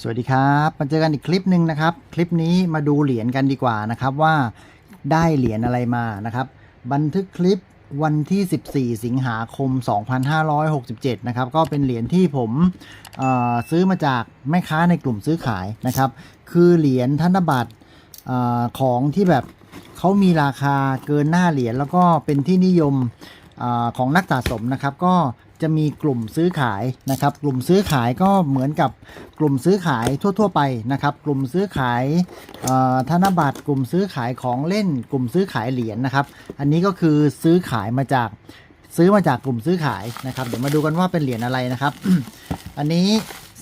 สวัสดีครับมาเจอกันอีกคลิปหนึ่งนะครับ คลิปนี้มาดูเหรียญกันดีกว่านะครับว่าได้เหรียญอะไรมานะครับ บันทึกคลิปวันที่ 14 สิงหาคม 2567 นะครับ ก็เป็นเหรียญที่ผมซื้อมาจากแม่ค้าในกลุ่มซื้อขายนะครับ คือเหรียญธนบัตรอของที่แบบเขามีราคาเกินหน้าเหรียญแล้วก็เป็นที่นิยม ของนักสะสมนะครับก็จะมีกลุ่มซื้อขายนะครับ กลุ่มซื้อขายก็เหมือนกับกลุ่มซื้อขายทั่ว ๆ ไปนะครับ กลุ่มซื้อขายธนบัตร กลุ่มซื้อขายของเล่น กลุ่มซื้อขายเหรียญนะครับ อันนี้ก็คือซื้อขายมาจากซื้อมาจากกลุ่มซื้อขายนะครับ เดี๋ยวมาดูกันว่าเป็นเหรียญอะไรนะครับ อันนี้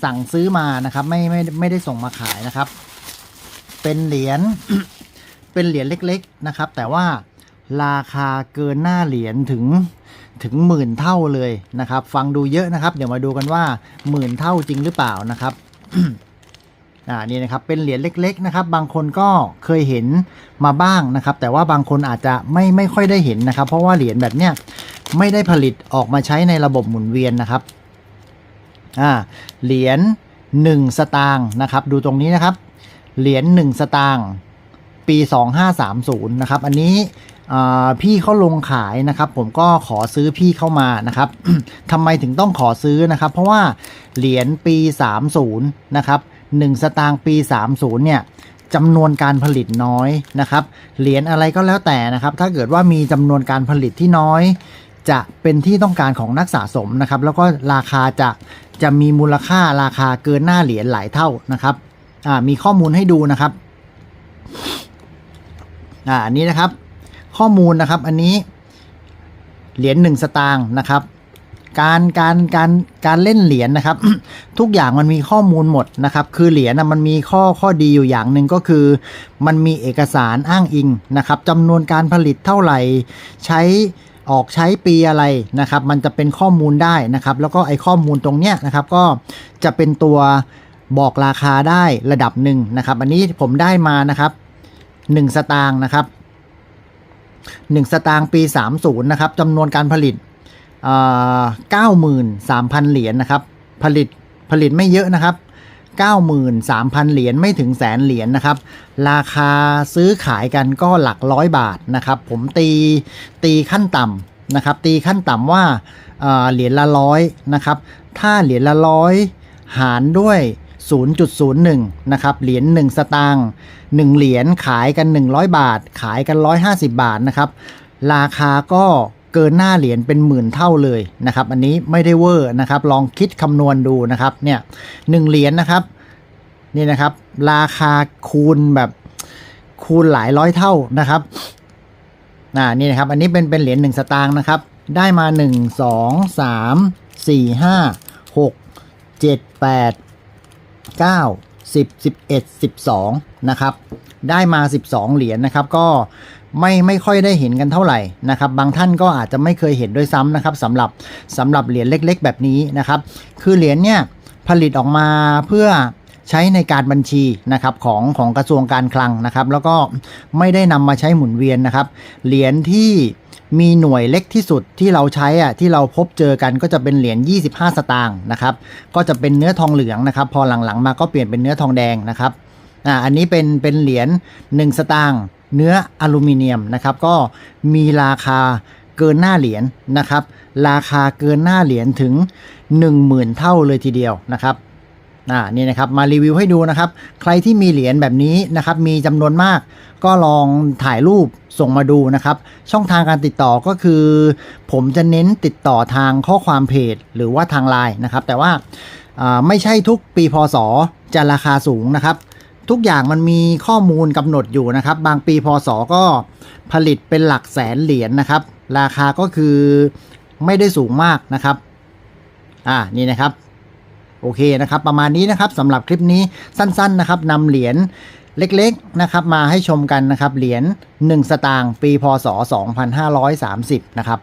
สั่งซื้อมานะครับไม่ไม่ไม่ได้ส่งมาขายนะครับ เป็นเหรียญเป็นเหรียญเล็ก ๆนะครับ แต่ว่า ราคาเกินหน้าเหรียญถึงถึงหมื่นเท่าเลยนะครับ ฟังดูเยอะนะครับ เดี๋ยวมาดูกันว่าหมื่นเท่าจริงหรือเปล่านะครับอ่านี่นะครับเป็นเหรียญเล็ก ๆ นะครับ บางคนก็เคยเห็นมาบ้างนะครับ แต่ว่าบางคนอาจจะไม่ไม่ค่อยได้เห็นนะครับ เพราะว่าเหรียญแบบเนี้ยไม่ได้ผลิตออกมาใช้ในระบบหมุนเวียนนะครับอ่าเหรียญ1สตางค์นะครับ ดูตรงนี้นะครับ เหรียญ1สตางค์ ปี 2530 นะครับ อันนี้พี่เขาลงขายนะครับ ผมก็ขอซื้อพี่เข้ามานะครับทำไมถึงต้องขอซื้อนะครับ เพราะว่าเหรียญปี 30 นะครับ 1 สตางค์ปี 30 เนี่ยจำนวนการผลิตน้อยนะครับ เหรียญอะไรก็แล้วแต่นะครับ ถ้าเกิดว่ามีจำนวนการผลิตที่น้อย จะเป็นที่ต้องการของนักสะสมนะครับ แล้วก็ราคาจะจะมีมูลค่าราคาเกินหน้าเหรียญหลายเท่านะครับ มีข้อมูลให้ดูนะครับ อ่าอันนี้นะครับ ข้อมูลนะครับอันนี้เหรียญหนึ่งสตางค์นะครับ การการการการเล่นเหรียญนะครับ ทุกอย่างมันมีข้อมูลหมดนะครับ คือเหรียญนะมันมีข้อข้อดีอยู่อย่างหนึ่งก็คือ มันมีเอกสารอ้างอิงนะครับจำนวนการผลิตเท่าไหร่ ใช้ออกใช้ปีอะไรนะครับ มันจะเป็นข้อมูลได้นะครับ แล้วก็ไอข้อมูลตรงเนี้ยนะครับ ก็จะเป็นตัวบอกราคาได้ระดับหนึ่งนะครับ อันนี้ผมได้มานะครับ 1 สตางค์นะครับ 1 สตางค์ปี 30 นะครับจำนวนการผลิตเก้าหมื่นสามพันเหรียญนะครับ ผลิตผลิตไม่เยอะนะครับ 93,000 เหรียญไม่ถึงแสนเหรียญนะครับ ราคาซื้อขายกันก็หลักร้อยบาทนะครับ ผมตีตีขั้นต่ำนะครับ ตีขั้นต่ำว่าเหรียญละร้อยนะครับ ถ้าเหรียญละร้อยหารด้วย 0.01 นะครับเหรียญ1สตางค์1เหรียญขายกัน 100 บาท ขายกัน 150 บาทนะครับ ราคาก็เกินหน้าเหรียญเป็นหมื่นเท่าเลยนะครับ อันนี้ไม่ได้เวอร์นะครับ ลองคิดคำนวณดูนะครับ เนี่ยหนึ่งเหรียญนะครับ นี่นะครับ ราคาคูณแบบคูณหลายร้อยเท่านะครับอ่านี่นะครับ อันนี้เป็นเป็นเหรียญหนึ่งสตางค์นะครับ ได้มาหนึ่งสองสา มสี่ห้าหกเก้าสิบสิบเอ็ดสิบสองนะครับ ได้มา 12 เหรียญนะครับ ก็ไม่ไม่ค่อยได้เห็นกันเท่าไหร่นะครับ บางท่านก็อาจจะไม่เคยเห็นด้วยซ้ำนะครับสำหรับสำหรับเหรียญเล็ก ๆ แบบนี้นะครับ คือเหรียญเนี่ยผลิตออกมาเพื่อใช้ในการบัญชีนะครับของของกระทรวงการคลังนะครับ แล้วก็ไม่ได้นำมาใช้หมุนเวียนนะครับ เหรียญที่ มีหน่วยเล็กที่สุดที่เราใช้อะที่เราพบเจอกันก็จะเป็นเหรียญ 25 สตางค์นะครับก็จะเป็นเนื้อทองเหลืองนะครับ พอหลังๆมาก็เปลี่ยนเป็นเนื้อทองแดงนะครับอ่าอันนี้เป็นเป็นเหรียญ1สตางค์เนื้ออลูมิเนียมนะครับก็มีราคาเกินหน้าเหรียญนะครับ ราคาเกินหน้าเหรียญถึง 10,000 เท่าเลยทีเดียวนะครับ อ่านี่นะครับมารีวิวให้ดูนะครับ ใครที่มีเหรียญแบบนี้นะครับมีจำนวนมาก ก็ลองถ่ายรูปส่งมาดูนะครับ ช่องทางการติดต่อก็คือ ผมจะเน้นติดต่อทางข้อความเพจหรือว่าทางไลน์นะครับ แต่ว่าไม่ใช่ทุกปีพศจะราคาสูงนะครับ ทุกอย่างมันมีข้อมูลกำหนดอยู่นะครับ บางปีพศก็ผลิตเป็นหลักแสนเหรียญนะครับ ราคาก็คือไม่ได้สูงมากนะครับ อ่านี่นะครับ โอเคนะครับ ประมาณนี้นะครับสำหรับคลิปนี้สั้นๆนะครับนำเหรียญเล็กๆนะครับมาให้ชมกันนะครับเหรียญ1 สตางค์ปีพศ 2530 นะครับ